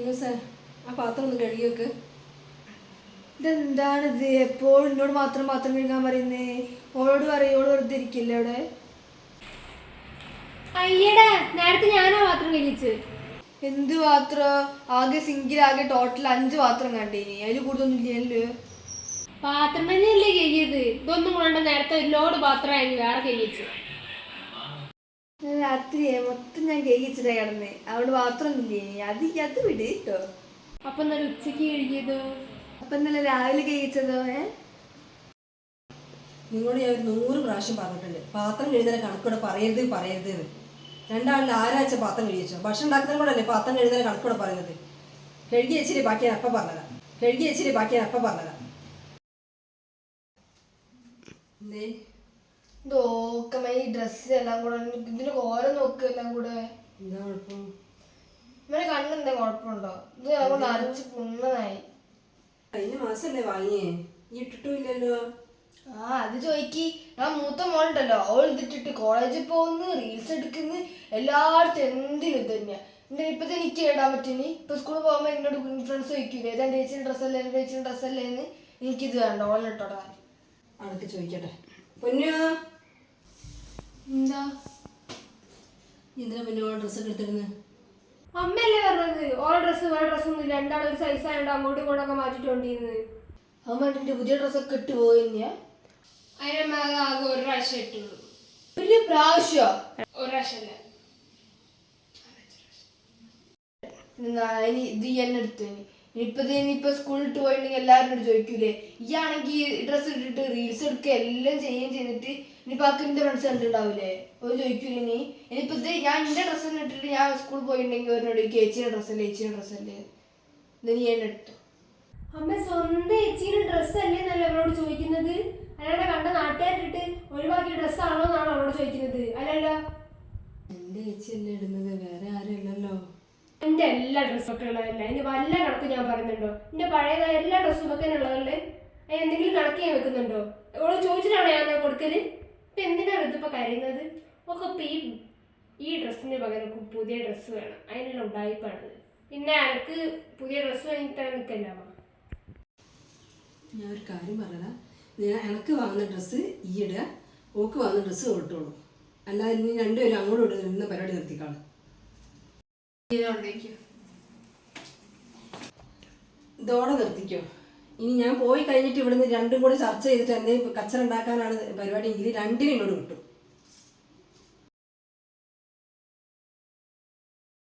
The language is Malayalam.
മിനുസേ ആ പാത്രം ഒന്ന് കഴുകി വെക്ക്. ഇതെന്താണിത്? എപ്പോഴും എന്നോട് മാത്രം പാത്രം കഴുകാൻ പറയുന്നേ. ഓളോട് പറയോട് വെറുതെ ഇരിക്കില്ല അവിടെ? അയ്യടാ നേരത്തെ ഞാനാ പാത്രം കഴിച്ച് എന്ത് പാത്രം? ആകെ സിങ്കിലാകെ ടോട്ടൽ അഞ്ച് പാത്രം കണ്ടേനി. അതിൽ കൂടുതലൊന്നും ഇല്ലല്ലോ പാത്രം തന്നെയല്ലേ കഴിയത് ഇതൊന്നും കൊണ്ട് നേരത്തെ ഒരു ലോഡ് പാത്രമായി വേറെ കഴിച്ച് ഞാൻ രാത്രിയെ മൊത്തം ഞാൻ കേട്ടാ കിടന്നേ. അവിടെ മാത്രം അത് അത് വിട് കേട്ടോ അപ്പൊ ഇന്നലെ ഉച്ചയ്ക്ക് കഴിക്കിയതോ? അപ്പൊ ഇന്നലെ രാവിലെ കേക്കിച്ചതോ ഏ? നിങ്ങളോട് ഞാൻ ഒരു നൂറ് പ്രാവശ്യം പറഞ്ഞിട്ടുണ്ട്. പാത്രം കഴുകുന്ന കണക്കോടെ പറയരുത് പറയരുത് എന്ന്. രണ്ടാളിൽ ആരാഴ്ച പാത്രം കഴിച്ചോ ഭക്ഷണം ഉണ്ടാക്കുന്ന കൂടെ അല്ലേ പാത്രം കഴുകുന്ന കണക്കോടെ പറയുന്നത്? കഴുകി വെച്ചിട്ട് ബാക്കി ഞാൻ അപ്പം പറഞ്ഞതാ. കഴുകി വെച്ചിട്ട് ബാക്കി ഞാൻ അപ്പം പറഞ്ഞതാ. എന്തേ? നോക്കമ്മ ഈ ഡ്രസ്സ് എല്ലാം കൂടെ ഇതിന്റെ കോലം നോക്കുക എല്ലാം കൂടെ. ഇവരെ കണ്ണെന്താ കുഴപ്പമുണ്ടോ? ഇത് എല്ലാം കൂടെ അരച്ച് പുണ്ണനായി. കഴിഞ്ഞ മാസല്ലേ വാങ്ങിയേ? ഇട്ടിട്ടില്ലല്ലോ ആ അത് ചോദിക്കി ഞാൻ മൂത്ത മോളുണ്ടല്ലോ അവൾ ഇതിട്ടിട്ട് കോളേജിൽ പോകുന്നു റീൽസ് എടുക്കുന്നു എല്ലായിടത്തും എന്തിനും ഇത് തന്നെയാ. എന്റെ ഇപ്പത്തെ എനിക്ക് ഇടാൻ പറ്റുന്നു ഇപ്പൊ സ്കൂളിൽ പോകുമ്പോ എന്നോട് ഫ്രണ്ട്സ് ചോദിക്കൂലേ ഏതാ ചേച്ചിയുടെ ഡ്രസ്സ് അല്ലേ എന്റെ ചേച്ചിയുടെ ഡ്രസ്സ് അല്ലേ എന്ന്. എനിക്കിത് വേണ്ട ഓളിട്ടോടാ അതൊക്കെ ചോദിക്കട്ടെ. പൊന്നു? എന്താ? എന്തിനാ പൊന്നു ഡ്രസ്സൊക്കെ എടുത്തിരുന്നത് അമ്മയല്ലേ പറഞ്ഞത്? ഓരോ ഡ്രസ്സ് വേറെ ഡ്രസ്സൊന്നും ഇല്ല. രണ്ടാളും ഒരു സൈസ് ആയതുകൊണ്ട് അങ്ങോട്ടും ഇങ്ങോട്ടൊക്കെ മാറ്റിട്ടുണ്ടിരുന്നത്. അവൻ എന്റെ പുതിയ ഡ്രസ്സൊക്കെ ഇട്ട് പോയിന്യാ അതിനമ്മ ആകെ ഒരു പ്രാവശ്യം ഇട്ടുള്ളൂ. ഒരു പ്രാവശ്യം ഒരു പ്രാവശ്യമല്ല ഇത് എന്നെ എടുത്തു ഇനി ഇനിയിപ്പോ സ്കൂളിൽ ഇട്ട് പോയിട്ടുണ്ടെങ്കിൽ എല്ലാവരും എന്നോട് ചോദിക്കൂലേ ഈ ആണെങ്കിൽ ഡ്രസ്സ് ഇട്ടിട്ട് റീൽസ് എടുക്കുക എല്ലാം ചെയ്യുകയും ചെയ്തിട്ട് ഇനിയിപ്പോ ആക്ക് എന്റെ ഫ്രണ്ട്സ് കണ്ടിട്ടുണ്ടാവില്ലേ ഒരു ചോദിക്കൂലേ ഇനി? ഇനിയിപ്പോ ഇത് ഞാൻ എന്റെ ഡ്രസ്സ് തന്നെ ഇട്ടിട്ട് ഞാൻ സ്കൂളിൽ പോയിട്ടുണ്ടെങ്കിൽ അവരോട് ചേച്ചിയുടെ ഡ്രസ്സല്ലേ ചേച്ചിയുടെ ഡ്രസ്സല്ലേ ഇത് നീ എന്നെ എടുത്തു. അമ്മ സ്വന്തം ചേച്ചിയുടെ ഡ്രസ്സ് അല്ലേ എന്നല്ല അവരോട് ചോദിക്കുന്നത്? അല്ലാണ്ട് കണ്ട നാട്ടുകാരിട്ട് ഒഴിവാക്കിയ ഡ്രസ്സാണോ എന്നാണോ അവരോട് ചോദിക്കുന്നത്? അല്ലല്ലോ. എന്റെ ചേച്ചി അല്ലേ ഇടുന്നത്? എന്റെ എല്ലാ ഡ്രസ്സും ഒക്കെ ഉള്ളതല്ല? അതിന് വല്ല കണക്ക് ഞാൻ പറയുന്നുണ്ടോ? എന്റെ പഴയതായ എല്ലാ ഡ്രസ്സും ഒക്കെ ഉള്ളതല്ലേ? എന്തെങ്കിലും കണക്ക് ഞാൻ വെക്കുന്നുണ്ടോ? ഓൾ ചോദിച്ചിട്ടാണോ ഞാൻ കൊടുക്കൽ? ഇപ്പൊ എന്തിനാണ് ഇതിപ്പോ കരയുന്നത്? ഒക്കെ ഇപ്പൊ ഈ ഈ ഡ്രസ്സിന് പകരം പുതിയ ഡ്രസ്സ് വേണം. അതിനുള്ള ഉടായ്പാണത് പിന്നെ എനിക്ക് പുതിയ ഡ്രസ്സ് വാങ്ങി തരാൻ നിൽക്കല്ല ഞാൻ ഒരു കാര്യം പറഞ്ഞതാ. എനക്ക് വാങ്ങുന്ന ഡ്രസ്സ് ഈ ഇടുക. ഓക്ക് വാങ്ങുന്ന ഡ്രസ്സ് ഓട്ടോളൂ അല്ലാതെ ഇനി രണ്ടുപേരും അങ്ങോട്ടും ഇവിടെ നിന്ന് പരിപാടി നിർത്തിക്കാളും. ഇതോടെ നിർത്തിക്കോ. ഇനി ഞാൻ പോയി കഴിഞ്ഞിട്ട് ഇവിടുന്ന് രണ്ടും കൂടെ ചർച്ച ചെയ്തിട്ട് എന്തെങ്കിലും കച്ചറുണ്ടാക്കാനാണ് പരിപാടി. എങ്കിൽ രണ്ടിനും ഇങ്ങോട്ട് കിട്ടും